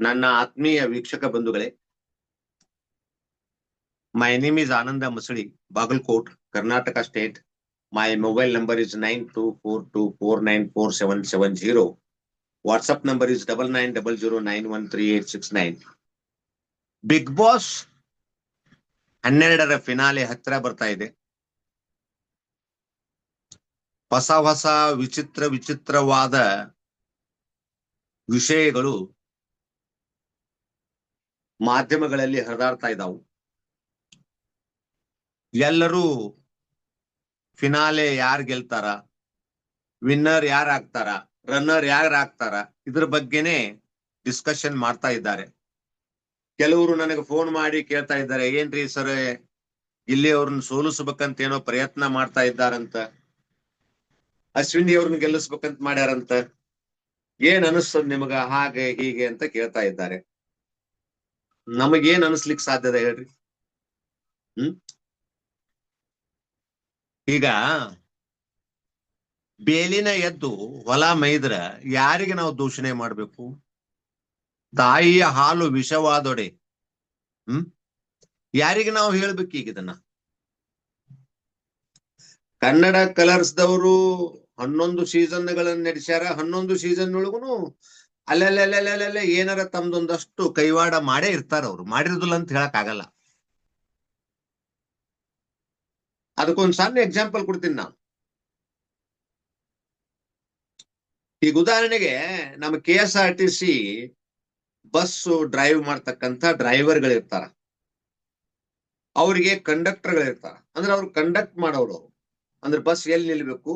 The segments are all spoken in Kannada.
ನನ್ನ ಆತ್ಮೀಯ ವೀಕ್ಷಕ ಬಂಧುಗಳೇ my name is Ananda Masali, Bagalkot, Karnataka state my mobile number is nine two four two four nine four seven seven zero WhatsApp number is double nine double zero nine one three eight six nine Bigg Boss ಹನ್ನೆರಡರ ಫಿನಾಲೆ ಹತ್ತಿರ ಬರ್ತಾ ಇದೆ. ಹೊಸ ಹೊಸ ವಿಚಿತ್ರ ವಿಚಿತ್ರವಾದ ವಿಷಯಗಳು ಮಾಧ್ಯಮಗಳಲ್ಲಿ ಹರಿದಾಡ್ತಾ ಇದ್ದಾವು. ಎಲ್ಲರೂ ಫಿನಾಲೆ ಯಾರು ಗೆಲ್ತಾರ? ವಿನ್ನರ್ ಯಾರು ಆಗ್ತಾರ? ರನ್ನರ್ ಯಾರು ಆಗ್ತಾರ? ಇದ್ರ ಬಗ್ಗೆನೆ ಡಿಸ್ಕಷನ್ ಮಾಡ್ತಾ ಇದ್ದಾರೆ. ಕೆಲವರು ನನಗೆ ಫೋನ್ ಮಾಡಿ ಕೇಳ್ತಾ ಇದ್ದಾರೆ, ಏನ್ರಿ ಸರ್ ಇಲ್ಲಿ ಅವ್ರನ್ನ ಸೋಲಿಸ್ಬೇಕಂತ ಏನೋ ಪ್ರಯತ್ನ ಮಾಡ್ತಾ ಇದ್ದಾರಂತ? ಅಶ್ವಿನಿ ಅವ್ರನ್ನ ಗೆಲ್ಲಿಸ್ಬೇಕಂತ ಮಾಡ್ಯಾರಂತ? ಏನ್ ಅನಿಸ್ತದ ನಿಮಗ? ಹಾಗೆ ಹೀಗೆ ಅಂತ ಕೇಳ್ತಾ ಇದ್ದಾರೆ. ನಮಗೇನ್ ಅನಿಸ್ಲಿಕ್ಕೆ ಸಾಧ್ಯದ ಹೇಳ್ರಿ? ಹ್ಮ್? ಈಗ ಬೇಲಿನ ಎದ್ದು ಹೊಲ ಮೈದ್ರ ಯಾರಿಗೆ ನಾವು ದೂಷಣೆ ಮಾಡ್ಬೇಕು? ತಾಯಿಯ ಹಾಲು ವಿಷವಾದೊಡೆ. ಹ್ಮ್? ಯಾರಿಗೆ ನಾವು ಹೇಳ್ಬೇಕು ಈಗ ಇದನ್ನ? ಕನ್ನಡ ಕಲರ್ಸ್ ದವರು ಹನ್ನೊಂದು ಸೀಸನ್ಗಳನ್ನ ನಡೆಸ್ಯಾರ, ಹನ್ನೊಂದು ಸೀಸನ್ ಒಳಗುನು ಅಲ್ಲೆಲ್ಲೆಲ್ಲೆಲ್ಲೆಲ್ಲೆ ಏನಾರ ತಮ್ದೊಂದಷ್ಟು ಕೈವಾಡ ಮಾಡೇ ಇರ್ತಾರ ಅವ್ರು. ಮಾಡಿರೋದಿಲ್ಲ ಅಂತ ಹೇಳಕ್ ಆಗಲ್ಲ. ಅದಕ್ಕೊಂದ್ ಸಣ್ಣ ಎಕ್ಸಾಂಪಲ್ ಕೊಡ್ತೀನಿ ನಾನು. ಈಗ ಉದಾಹರಣೆಗೆ ನಮ್ಮ K S R T C bus drive ಮಾಡ್ತಕ್ಕಂಥ ಡ್ರೈವರ್ಗಳಿರ್ತಾರ ಅವರಿಗೆ ಕಂಡಕ್ಟರ್ಗಳಿರ್ತಾರ ಅಂದ್ರೆ ಅವ್ರು ಕಂಡಕ್ಟ್ ಮಾಡೋರು. ಅಂದ್ರೆ ಬಸ್ ಎಲ್ಲಿ ನಿಲ್ಬೇಕು?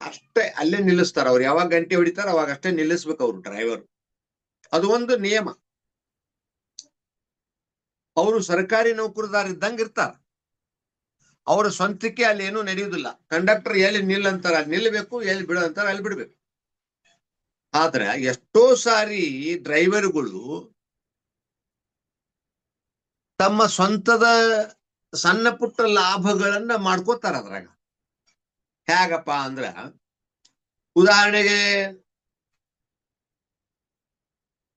ಅಷ್ಟೇ ಅಲ್ಲೇ ನಿಲ್ಲಿಸ್ತಾರ. ಅವ್ರು ಯಾವಾಗ ಗಂಟೆ ಹೊಡಿತಾರ ಅವಾಗ ಅಷ್ಟೇ ನಿಲ್ಲಿಸ್ಬೇಕು ಅವ್ರು ಡ್ರೈವರ್ ಅದು ಒಂದು ನಿಯಮ. ಅವರು ಸರ್ಕಾರಿ ನೌಕರದಾರ ಇದ್ದಂಗ ಇರ್ತಾರ. ಅವರ ಸ್ವಂತಕ್ಕೆ ಅಲ್ಲಿ ಏನೂ ನಡೆಯುವುದಿಲ್ಲ ಕಂಡಕ್ಟರ್ ಎಲ್ಲಿ ನಿಲ್ಲಂತಾರ ಅಲ್ಲಿ ನಿಲ್ಬೇಕು ಎಲ್ಲಿ ಬಿಡು ಅಂತಾರ ಅಲ್ಲಿ ಬಿಡ್ಬೇಕು. ಆದ್ರೆ ಎಷ್ಟೋ ಸಾರಿ ಡ್ರೈವರ್ಗಳು ತಮ್ಮ ಸ್ವಂತದ ಸಣ್ಣ ಪುಟ್ಟ ಲಾಭಗಳನ್ನ ಮಾಡ್ಕೋತಾರ ಅದ್ರಾಗ. ಹೇಗಪ್ಪ ಅಂದ್ರ, ಉದಾಹರಣೆಗೆ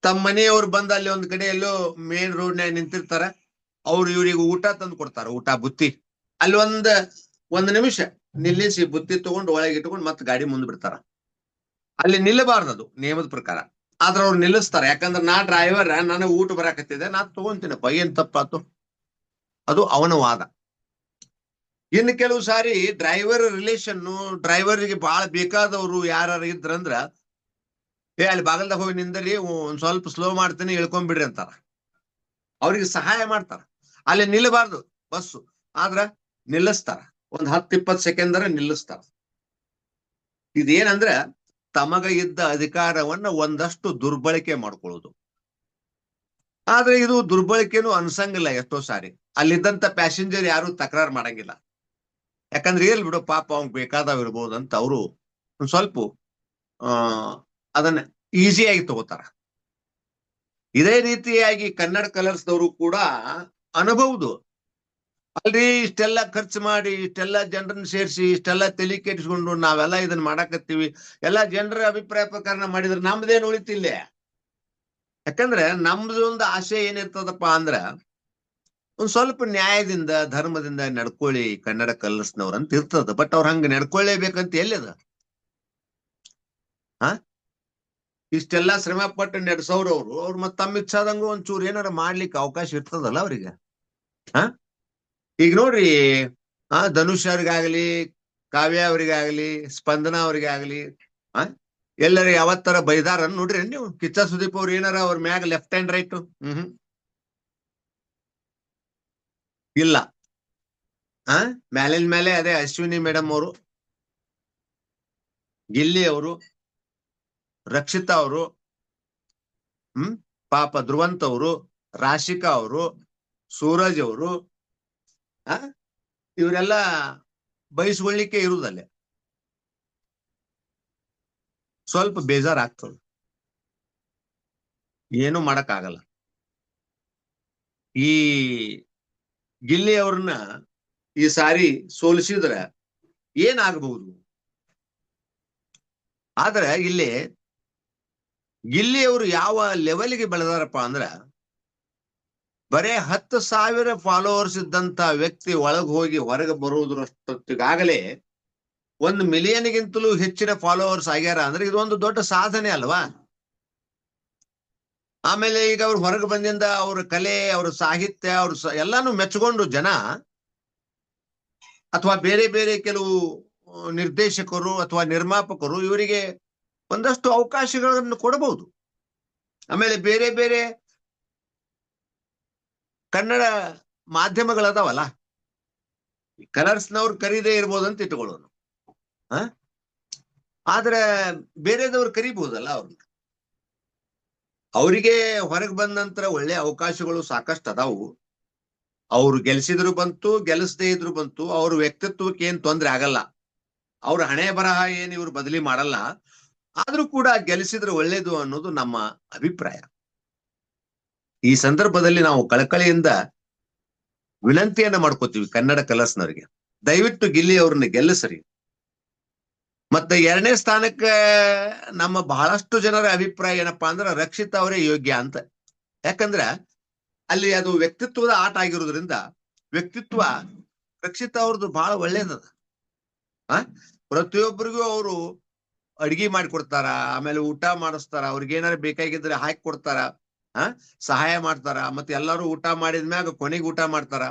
ತಮ್ಮ ಮನೆಯವ್ರು ಬಂದ ಅಲ್ಲಿ ಒಂದ್ ಕಡೆ ಎಲ್ಲೋ ಮೇನ್ ರೋಡ್ನ್ಯಾಗ ನಿಂತಿರ್ತಾರ. ಅವ್ರು ಇವ್ರಿಗೆ ಊಟ ತಂದು ಕೊಡ್ತಾರ, ಊಟ, ಬುತ್ತಿ. ಅಲ್ಲಿ ಒಂದ್ ಒಂದ್ ನಿಮಿಷ ನಿಲ್ಲಿಸಿ ಬುತ್ತಿ ತಗೊಂಡು ಒಳಗೆ ಇಟ್ಕೊಂಡು ಮತ್ತೆ ಗಾಡಿ ಮುಂದ್ ಬಿಡ್ತಾರ. ಅಲ್ಲಿ ನಿಲ್ಲಬಾರ್ದು ಅದು, ನಿಯಮದ ಪ್ರಕಾರ. ಆದ್ರ ಅವ್ರು ನಿಲ್ಲಿಸ್ತಾರ. ಯಾಕಂದ್ರೆ ನಾ ಡ್ರೈವರ್ ನನಗೆ ಊಟ ಬರಾಕತ್ತಿದೆ, ನಾ ತಗೊಂತೀನಪ್ಪ, ಏನ್ ತಪ್ಪಾತು? ಅದು ಅವನ ವಾದ. ಇನ್ನು ಕೆಲವು ಸಾರಿ ಡ್ರೈವರ್ ರಿಲೇಷನ್ ಡ್ರೈವರ್ಗೆ ಬಹಳ ಬೇಕಾದವರು ಯಾರು ಇದ್ರಂದ್ರ ಏ, ಅಲ್ಲಿ ಬಾಗಲ್ದಾಗ ಹೋಗಿ ನಿಂದರಿ ಒಂದ್ ಸ್ವಲ್ಪ ಸ್ಲೋ ಮಾಡ್ತೀನಿ ಇಳ್ಕೊಂಡ್ಬಿಡ್ರಿ ಅಂತಾರ. ಅವ್ರಿಗೆ ಸಹಾಯ ಮಾಡ್ತಾರ. ಅಲ್ಲಿ ನಿಲ್ಲಬಾರ್ದು ಬಸ್ಸು. ಆದ್ರ ನಿಲ್ಲಿಸ್ತಾರ. ಒಂದ್ ಹತ್ತು ಇಪ್ಪತ್ ಸೆಕೆಂಡರ ನಿಲ್ಲಿಸ್ತಾರ. ಇದೇನಂದ್ರ, ತಮಗ ಇದ್ದ ಅಧಿಕಾರವನ್ನ ಒಂದಷ್ಟು ದುರ್ಬಳಕೆ ಮಾಡ್ಕೊಳ್ಳೋದು. ಆದ್ರೆ ಇದು ದುರ್ಬಳಕೆನೂ ಅನ್ಸಂಗಿಲ್ಲ ಎಷ್ಟೋ ಸಾರಿ. ಅಲ್ಲಿದ್ದಂತ ಪ್ಯಾಸೆಂಜರ್ ಯಾರು ತಕರಾರು ಮಾಡಂಗಿಲ್ಲ. ಯಾಕಂದ್ರೆ ಏಲ್ ಬಿಡು, ಪಾಪ ಅವಂಗ್ ಬೇಕಾದವ್ ಇರ್ಬೋದು ಅಂತ ಅವರು ಸ್ವಲ್ಪ, ಆ, ಅದನ್ನ ಈಸಿಯಾಗಿ ತಗೋತಾರ. ಇದೇ ರೀತಿಯಾಗಿ ಕನ್ನಡ ಕಲರ್ಸ್ದವರು ಕೂಡ ಅನುಭವದು ಅಲ್ರಿ ಇಷ್ಟೆಲ್ಲ ಖರ್ಚು ಮಾಡಿ, ಇಷ್ಟೆಲ್ಲ ಜನರನ್ನ ಸೇರಿಸಿ, ಇಷ್ಟೆಲ್ಲ ತಲೆ ಕೆಡಿಸ್ಕೊಂಡು ನಾವೆಲ್ಲ ಇದನ್ನ ಮಾಡಾಕತ್ತೀವಿ. ಎಲ್ಲಾ ಜನರ ಅಭಿಪ್ರಾಯ ಪ್ರಕಾರ ಮಾಡಿದ್ರೆ ನಮ್ದೇನು ಉಳಿತಿಲ್ಲ. ಯಾಕಂದ್ರೆ ನಮ್ದು ಒಂದು ಆಸೆ ಏನಿರ್ತದಪ್ಪ ಅಂದ್ರ ಒಂದ್ ಸ್ವಲ್ಪ ನ್ಯಾಯದಿಂದ, ಧರ್ಮದಿಂದ ನಡ್ಕೊಳ್ಳಿ ಕನ್ನಡ ಕಲರ್ಸ್ನವ್ರ ಅಂತ ಇರ್ತದ. ಬಟ್ ಅವ್ರ ಹಂಗ ನಡ್ಕೊಳ್ಳೇಬೇಕಂತ ಎಲ್ಲಿದ ಹ? ಇಷ್ಟೆಲ್ಲಾ ಶ್ರಮ ಪಟ್ಟು ನಡೆಸೋರು ಅವ್ರು ಅವ್ರು ಮತ್ ತಮ್ಮ ಇಚ್ಛಾದಂಗ ಒಂಚೂರು ಏನಾರ ಮಾಡ್ಲಿಕ್ಕೆ ಅವಕಾಶ ಇರ್ತದಲ್ಲ ಅವ್ರಿಗೆ? ಹ? ಈಗ ನೋಡ್ರಿ, ಆ ಧನುಷ್ ಅವ್ರಿಗಾಗ್ಲಿ ಕಾವ್ಯ ಅವ್ರಿಗಾಗ್ಲಿ, ಸ್ಪಂದನ ಅವ್ರಿಗಾಗ್ಲಿ, ಆ? ಎಲ್ಲರ ಯಾವತ್ತರ ಬೈದಾರ ನೋಡ್ರಿ ನೀವು. ಕಿಚ್ಚ ಸುದೀಪ್ ಅವ್ರು ಏನಾರ ಅವ್ರ ಮ್ಯಾಗ ಲೆಫ್ಟ್ ಹ್ಯಾಂಡ್ ರೈಟ್ ಹ್ಮ್. ಇಲ್ಲ. ಆ? ಮ್ಯಾಲಿನ ಮೇಲೆ ಅದೇ ಅಶ್ವಿನಿ ಮೇಡಮ್ ಅವರು, ಗಿಲ್ಲಿ ಅವರು, ರಕ್ಷಿತಾ ಅವರು, ಹ್ಮ್, ಪಾಪ ಧ್ರುವಂತ್ ಅವರು, ರಾಶಿಕಾ ಅವರು, ಸೂರಜ್ ಅವರು, ಆ? ಇವರೆಲ್ಲ ಬಯಸ್ಕೊಳ್ಳಿಕ್ಕೆ ಇರುವುದಲ್ಲೇ ಸ್ವಲ್ಪ ಬೇಜಾರಾಗ್ತದೆ. ಏನು ಮಾಡಕ್ಕಾಗಲ್ಲ. ಈ ಗಿಲ್ಲಿ ಅವ್ರನ್ನ ಈ ಸಾರಿ ಸೋಲಿಸಿದ್ರ ಏನಾಗಬಹುದು? ಆದ್ರೆ ಇಲ್ಲಿ ಗಿಲ್ಲಿ ಅವರು ಯಾವ ಲೆವೆಲ್ಗೆ ಬೆಳೆದಾರಪ್ಪ ಅಂದ್ರ ಬರೇ ಹತ್ತು ಸಾವಿರ ಫಾಲೋವರ್ಸ್ ಇದ್ದಂತ ವ್ಯಕ್ತಿ ಒಳಗೆ ಹೋಗಿ ಹೊರಗೆ ಬರುವುದರಷ್ಟೊತ್ತಿಗಾಗಲೇ ಒಂದು ಮಿಲಿಯನ್ಗಿಂತಲೂ ಹೆಚ್ಚಿನ ಫಾಲೋವರ್ಸ್ ಆಗ್ಯಾರ ಅಂದ್ರೆ ಇದೊಂದು ದೊಡ್ಡ ಸಾಧನೆ ಅಲ್ವಾ? ಆಮೇಲೆ ಈಗ ಅವ್ರು ಹೊರಗೆ ಬಂದಿಂದ ಅವ್ರ ಕಲೆ, ಅವ್ರ ಸಾಹಿತ್ಯ, ಅವ್ರ ಎಲ್ಲಾನು ಮೆಚ್ಕೊಂಡು ಜನ ಅಥವಾ ಬೇರೆ ಬೇರೆ ಕೆಲವು ನಿರ್ದೇಶಕರು ಅಥವಾ ನಿರ್ಮಾಪಕರು ಇವರಿಗೆ ಒಂದಷ್ಟು ಅವಕಾಶಗಳನ್ನು ಕೊಡಬಹುದು. ಆಮೇಲೆ ಬೇರೆ ಬೇರೆ ಕನ್ನಡ ಮಾಧ್ಯಮಗಳದಾವಲ್ಲ ಕಲರ್ಸ್ನವ್ರು ಕರೀದೇ ಇರ್ಬೋದು ಅಂತ ಇಟ್ಕೊಳ್ಳೋನು ಆದ್ರೆ ಬೇರೆದವ್ರು ಕರಿಬಹುದಲ್ಲ ಅವ್ರನ್ನ? ಅವರಿಗೆ ಹೊರಗೆ ಬಂದ ನಂತರ ಒಳ್ಳೆ ಅವಕಾಶಗಳು ಸಾಕಷ್ಟು ಅದಾವು. ಅವ್ರು ಗೆಲ್ಸಿದ್ರು ಬಂತು ಗೆಲ್ಲಿಸದೇ ಇದ್ರು ಬಂತು, ಅವ್ರ ವ್ಯಕ್ತಿತ್ವಕ್ಕೆ ಏನ್ ತೊಂದ್ರೆ ಆಗಲ್ಲ. ಅವ್ರ ಹಣೆ ಬರಹ ಏನ್ ಇವ್ರು ಬದಲಿ ಮಾಡಲ್ಲ. ಆದ್ರೂ ಕೂಡ ಗೆಲ್ಲಿಸಿದ್ರೆ ಒಳ್ಳೇದು ಅನ್ನೋದು ನಮ್ಮ ಅಭಿಪ್ರಾಯ. ಈ ಸಂದರ್ಭದಲ್ಲಿ ನಾವು ಕಳಕಳಿಯಿಂದ ವಿನಂತಿಯನ್ನ ಮಾಡ್ಕೋತೀವಿ ಕನ್ನಡ ಕಲರ್ಸ್ನವರಿಗೆ. ದಯವಿಟ್ಟು ಗಿಲ್ಲಿ ಅವ್ರನ್ನ ಗೆಲ್ಲಿಸ್ರಿ. ಮತ್ತೆ ಎರಡನೇ ಸ್ಥಾನಕ್ಕೆ ನಮ್ಮ ಬಹಳಷ್ಟು ಜನರ ಅಭಿಪ್ರಾಯ ಏನಪ್ಪಾ ಅಂದ್ರೆ ರಕ್ಷಿತ್ ಅವರೇ ಯೋಗ್ಯ ಅಂತ. ಯಾಕಂದ್ರ ಅಲ್ಲಿ ಅದು ವ್ಯಕ್ತಿತ್ವದ ಆಟ ಆಗಿರೋದ್ರಿಂದ ವ್ಯಕ್ತಿತ್ವ ರಕ್ಷಿತ್ ಅವ್ರದ್ದು ಬಹಳ ಒಳ್ಳೇದದ ಆ? ಪ್ರತಿಯೊಬ್ಬರಿಗೂ ಅವರು ಅಡಿಗೆ ಮಾಡಿಕೊಡ್ತಾರ, ಆಮೇಲೆ ಊಟ ಮಾಡಿಸ್ತಾರ, ಅವ್ರಿಗೆ ಏನಾರು ಬೇಕಾಗಿದ್ರೆ ಹಾಕಿ ಕೊಡ್ತಾರ, ಆ? ಸಹಾಯ ಮಾಡ್ತಾರ, ಮತ್ತೆ ಎಲ್ಲರೂ ಊಟ ಮಾಡಿದ್ಮ್ಯಾಗ ಕೊನೆಗೆ ಊಟ ಮಾಡ್ತಾರ.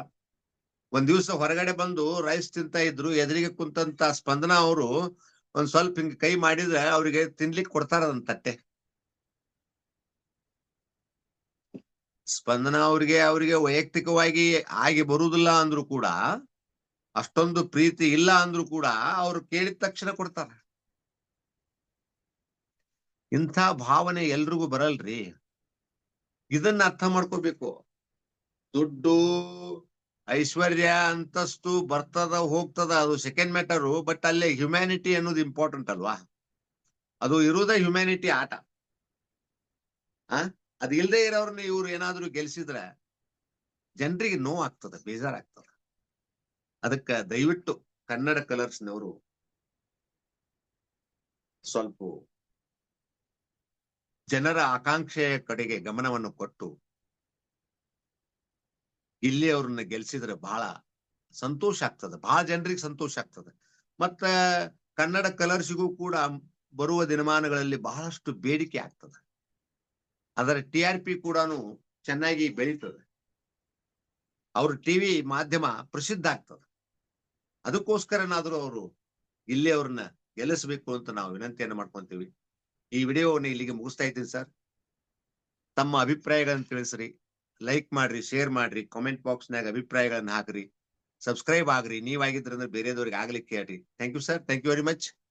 ಒಂದ್ ದಿವ್ಸ ಹೊರಗಡೆ ಬಂದು ರೈಸ್ ತಿಂತ ಇದ್ರು, ಎದುರಿಗೆ ಕುಂತಂತ ಸ್ಪಂದನ ಅವರು ಒಂದ್ ಸ್ವಲ್ಪ ಹಿಂಗ್ ಕೈ ಮಾಡಿದ್ರೆ ಅವ್ರಿಗೆ ತಿನ್ಲಿಕ್ಕೆ ಕೊಡ್ತಾರ ಅದನ್ನ ತಟ್ಟೆ. ಸ್ಪಂದನ ಅವ್ರಿಗೆ ಅವ್ರಿಗೆ ವೈಯಕ್ತಿಕವಾಗಿ ಆಗಿ ಬರುವುದಿಲ್ಲ ಅಂದ್ರು ಕೂಡ, ಅಷ್ಟೊಂದು ಪ್ರೀತಿ ಇಲ್ಲ ಅಂದ್ರು ಕೂಡ ಅವ್ರು ಕೇಳಿದ ತಕ್ಷಣ ಕೊಡ್ತಾರ. ಇಂಥ ಭಾವನೆ ಎಲ್ರಿಗೂ ಬರಲ್ರಿ. ಇದನ್ನ ಅರ್ಥ ಮಾಡ್ಕೋಬೇಕು. ದುಡ್ಡು ಐಶ್ವರ್ಯ ಅಂತಸ್ತು ಬರ್ತದ, ಹೋಗ್ತದ, ಅದು ಸೆಕೆಂಡ್ ಮ್ಯಾಟರು ಬಟ್ ಅಲ್ಲೇ ಹ್ಯುಮ್ಯಾನಿಟಿ ಅನ್ನೋದು ಇಂಪಾರ್ಟೆಂಟ್ ಅಲ್ವಾ? ಅದು ಇರುವುದೇ ಹ್ಯುಮ್ಯಾನಿಟಿ ಆಟ. ಆ? ಅದು ಇಲ್ದೇ ಇರೋರ್ನ ಇವ್ರು ಏನಾದ್ರು ಗೆಲ್ಸಿದ್ರೆ ಜನರಿಗೆ ನೋವಾಗ್ತದೆ ಬೇಜಾರಾಗ್ತದ. ಅದಕ್ಕ ದಯವಿಟ್ಟು ಕನ್ನಡ ಕಲರ್ಸ್ನವರು ಸ್ವಲ್ಪ ಜನರ ಆಕಾಂಕ್ಷೆಯ ಕಡೆಗೆ ಗಮನವನ್ನು ಕೊಟ್ಟು ಇಲ್ಲಿ ಅವ್ರನ್ನ ಗೆಲ್ಸಿದ್ರೆ ಬಹಳ ಸಂತೋಷ ಆಗ್ತದೆ. ಬಹಳ ಜನರಿಗೆ ಸಂತೋಷ ಆಗ್ತದೆ. ಮತ್ತ ಕನ್ನಡ ಕಲರ್ಸ್ಗೂ ಕೂಡ ಬರುವ ದಿನಮಾನಗಳಲ್ಲಿ ಬಹಳಷ್ಟು ಬೇಡಿಕೆ ಆಗ್ತದೆ. ಅದರ ಟಿ ಆರ್ ಪಿ ಕೂಡ ಚೆನ್ನಾಗಿ ಬೆಳೀತದೆ. ಅವ್ರ ಟಿವಿ ಮಾಧ್ಯಮ ಪ್ರಸಿದ್ಧ ಆಗ್ತದೆ. ಅದಕ್ಕೋಸ್ಕರನಾದ್ರೂ ಅವರು ಇಲ್ಲಿ ಅವ್ರನ್ನ ಗೆಲ್ಲಿಸ್ಬೇಕು ಅಂತ ನಾವು ವಿನಂತಿಯನ್ನು ಮಾಡ್ಕೊಂತೀವಿ. ಈ ವಿಡಿಯೋವನ್ನು ಇಲ್ಲಿಗೆ ಮುಗಿಸ್ತಾ ಇದ್ದೀನಿ ಸರ್. ತಮ್ಮ ಅಭಿಪ್ರಾಯಗಳನ್ನು ತಿಳಿಸ್ರಿ. ಲೈಕ್ ಮಾಡ್ರಿ ಶೇರ್ ಮಾಡ್ರಿ ಕಾಮೆಂಟ್ ಬಾಕ್ಸ್ ಬಾಕ್ಸ್ನಾಗ ಅಭಿಪ್ರಾಯಗಳನ್ನ ಹಾಕ್ರಿ. ಸಬ್ಸ್ಕ್ರೈಬ್ ಆಗ್ರಿ ನೀವಾಗಿದ್ರಂದ್ರೆ ಬೇರೆದವ್ರಿಗೆ ಆಗ್ಲಿಕ್ಕೆ ಹೇಳ್ರಿ. Thank you sir thank you very much